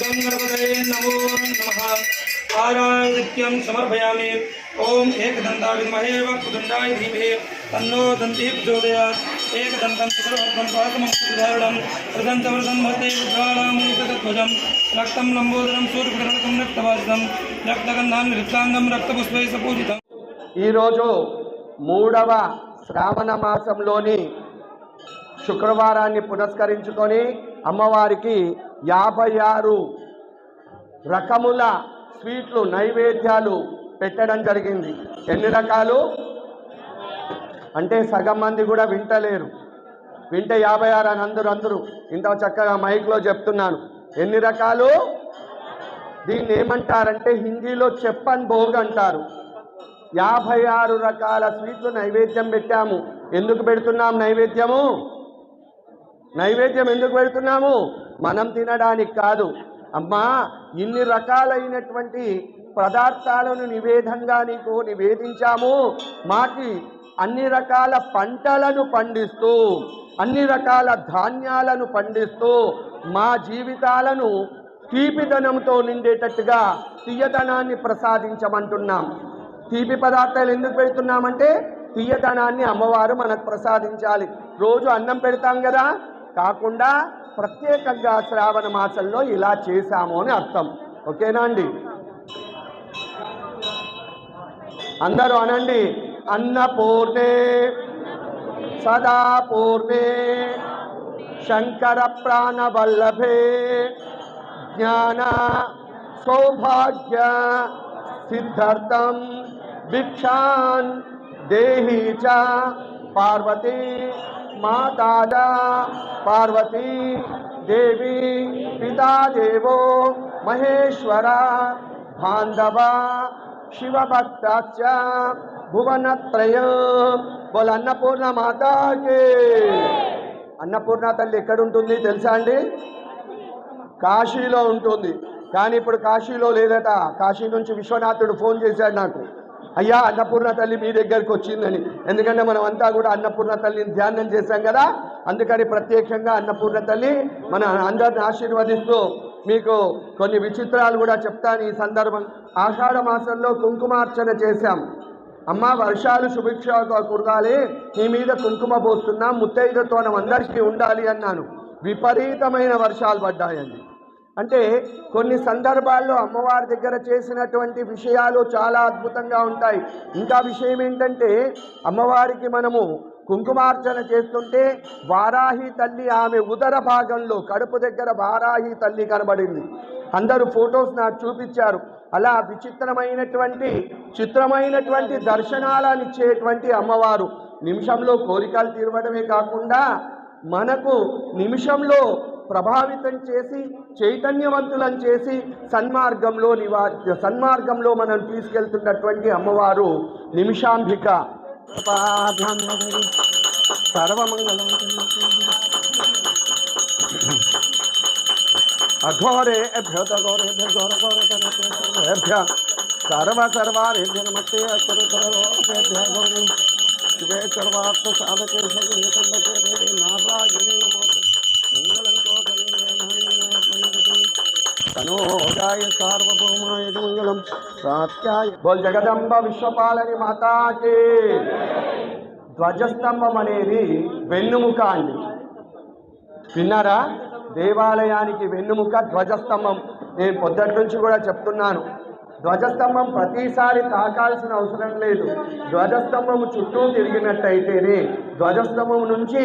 गंगणपतये नमो नमः आराधिक्यं समर्पयामि ॐ एकदन्ता विद्महे वक्रतुण्डाय धीमहि तन्नो दन्तिः प्रचोदयात् एकदन्तं सर्वं पाकमस्तुधारणं प्रदन्तवरदं भवते रुद्राणामुनितध्वजं रक्तं लम्बोदरं सूर्यप्रकरणकं रक्तवासितं रक्तगन्धान् रक्ताङ्गं रक्तपुष्पैः सपूजितम् ఈరోజు మూడవ శ్రావణ మాసంలోని శుక్రవారాన్ని పురస్కరించుకొని అమ్మవారికి యాభై ఆరు రకముల స్వీట్లు నైవేద్యాలు పెట్టడం జరిగింది. ఎన్ని రకాలు? అంటే సగం మంది కూడా వింటలేరు. వింటే యాభై ఆరు అని అందరూ అందరూ ఇంత చక్కగా మైక్లో చెప్తున్నాను. ఎన్ని రకాలు? దీన్ని ఏమంటారంటే హిందీలో చెప్పని భోగ్ అంటారు. యాభై ఆరు రకాల స్వీట్లు నైవేద్యం పెట్టాము. ఎందుకు పెడుతున్నాం నైవేద్యము? నైవేద్యం ఎందుకు పెడుతున్నాము? మనం తినడానికి కాదు. అమ్మా ఇన్ని రకాలైనటువంటి పదార్థాలను నివేదంగా నీకు నివేదించాము. మాకి అన్ని రకాల పంటలను పండిస్తూ అన్ని రకాల ధాన్యాలను పండిస్తూ మా జీవితాలను తీపిదనంతో నిండేటట్టుగా తీయదనాన్ని ప్రసాదించమంటున్నాం. తీపి పదార్థాలు ఎందుకు పెడుతున్నామంటే తీయదనాన్ని అమ్మవారు మనకు ప్రసాదించాలి. రోజు అన్నం పెడతాం కదా కాకుండా ప్రత్యేకంగా శ్రావణ మాసంలో ఇలా చేశాము అని అర్థం. ఓకేనా అండి? అందరూ అనండి. అన్నపూర్ణే సదా పూర్ణే శంకర ప్రాణవల్లభే జ్ఞాన సౌభాగ్య సిద్ధార్థం భిక్షాన్ దేహీ చ పార్వతీ మాతాదా పార్వతీ దేవి పితాదేవో మహేశ్వర బాంధవ శివభక్తాచ భువనత్రయ బోల అన్నపూర్ణ మాతాకే అన్నపూర్ణ తల్లి ఎక్కడుంటుంది తెలుసా అండి? కాశీలో ఉంటుంది. కానీ ఇప్పుడు కాశీలో లేదట. కాశీ నుంచి విశ్వనాథుడు ఫోన్ చేశాడు నాకు. అయ్యా అన్నపూర్ణ తల్లి మీ దగ్గరికి వచ్చిందని. ఎందుకంటే మనం అంతా కూడా అన్నపూర్ణ తల్లిని ధ్యానం చేశాం కదా. అందుకని ప్రత్యక్షంగా అన్నపూర్ణ తల్లి మన అందరిని ఆశీర్వదిస్తూ మీకు కొన్ని విచిత్రాలు కూడా చెప్తాను. ఈ సందర్భం ఆషాఢ మాసంలో కుంకుమార్చన చేశాం. అమ్మ వర్షాలు సుభిక్షగా కురగాలి నీ మీద కుంకుమ పోస్తున్నాం ముత్తైదతోనం అందరికీ ఉండాలి అన్నాను. విపరీతమైన వర్షాలు పడ్డాయండి. అంటే కొన్ని సందర్భాల్లో అమ్మవారి దగ్గర చేసినటువంటి విషయాలు చాలా అద్భుతంగా ఉంటాయి. ఇంకా విషయం ఏంటంటే అమ్మవారికి మనము కుంకుమార్చన చేస్తుంటే వారాహి తల్లి ఆమె ఉదర భాగంలో కడుపు దగ్గర వారాహి తల్లి కనబడింది. అందరూ ఫొటోస్ నాకు చూపించారు. అలా విచిత్రమైనటువంటి చిత్రమైనటువంటి దర్శనాలను ఇచ్చేటువంటి అమ్మవారు. నిమిషంలో కోరికలు తీరవడమే కాకుండా మనకు నిమిషంలో ప్రభావితం చేసి చైతన్యవంతులను చేసి సన్మార్గంలో నివా సన్మార్గంలో మనం తీసుకెళ్తున్నటువంటి అమ్మవారు నిమిషాంబిక. सर्वाभ्यङ्गरि सर्वमङ्गलं अघोरेभ्यो तघोरेभ्यो घोरघोरेभ्य नमस्ते తనోజాయ సార్వభౌమాయ మంగళం సాత్యాయ బోల్ జగదంబ విశ్వపాలని మాతాకి ధ్వజస్తంభం అనేది వెన్నుముక అండి విన్నారా? దేవాలయానికి వెన్నుముక ధ్వజస్తంభం. నేను పొద్దుటి నుంచి కూడా చెప్తున్నాను. ధ్వజస్తంభం ప్రతిసారి తాకాల్సిన అవసరం లేదు. ధ్వజస్తంభం చుట్టూ తిరిగినట్టయితేనే ధ్వజస్తంభం నుంచి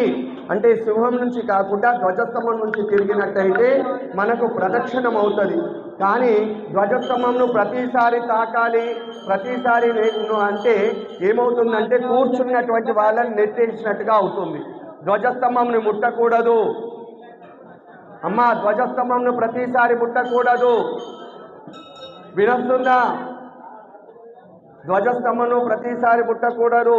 అంటే సింహం నుంచి కాకుండా ధ్వజస్తంభం నుంచి తిరిగినట్టయితే మనకు ప్రదక్షిణం అవుతుంది కానీ ధ్వజస్తంభంను ప్రతిసారి తాకాలి ప్రతిసారి నేను అంటే ఏమవుతుందంటే కూర్చున్నటువంటి వాళ్ళని నెట్టేసినట్టుగా అవుతుంది. ధ్వజస్తంభంని ముట్టకూడదు. అమ్మ ధ్వజస్తంభంను ప్రతిసారి ముట్టకూడదు. వినస్తుందా? ధ్వజస్తంభను ప్రతిసారి ముట్టకూడదు.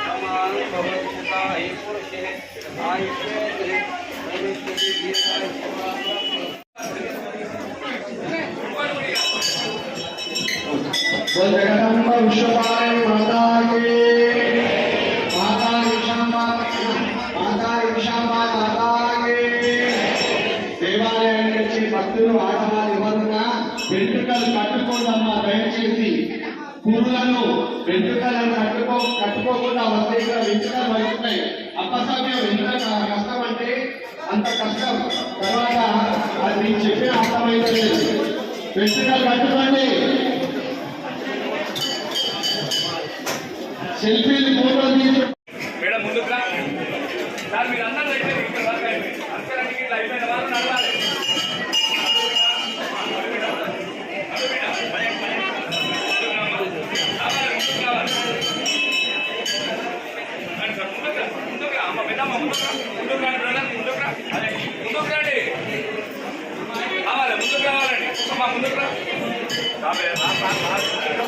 परिपूर्ण बोल जगदम्ब विश्वपाल माता की माता विशांबा माता विशांबा माता की దేవాలయం నుంచి భక్తులు ఆడవాళ్ళు ఎవరున్నా వెంట్రుకలు కట్టుకోదమ్మా దయచేసి పురులను వెంట్రుకలను కట్టుకో కట్టుకోకుండా వస్తే ఇక్కడ వెంట్రుకలు వస్తున్నాయి అప్పసమయం ఎంత కష్టం అంటే అంత కష్టం. తర్వాత అది నేను చెప్పిన అర్థమైతే వెంట్రుకలు కట్టుకోండి. సెల్ఫీలు ఫోటోలు తీసుకుంటే যাবে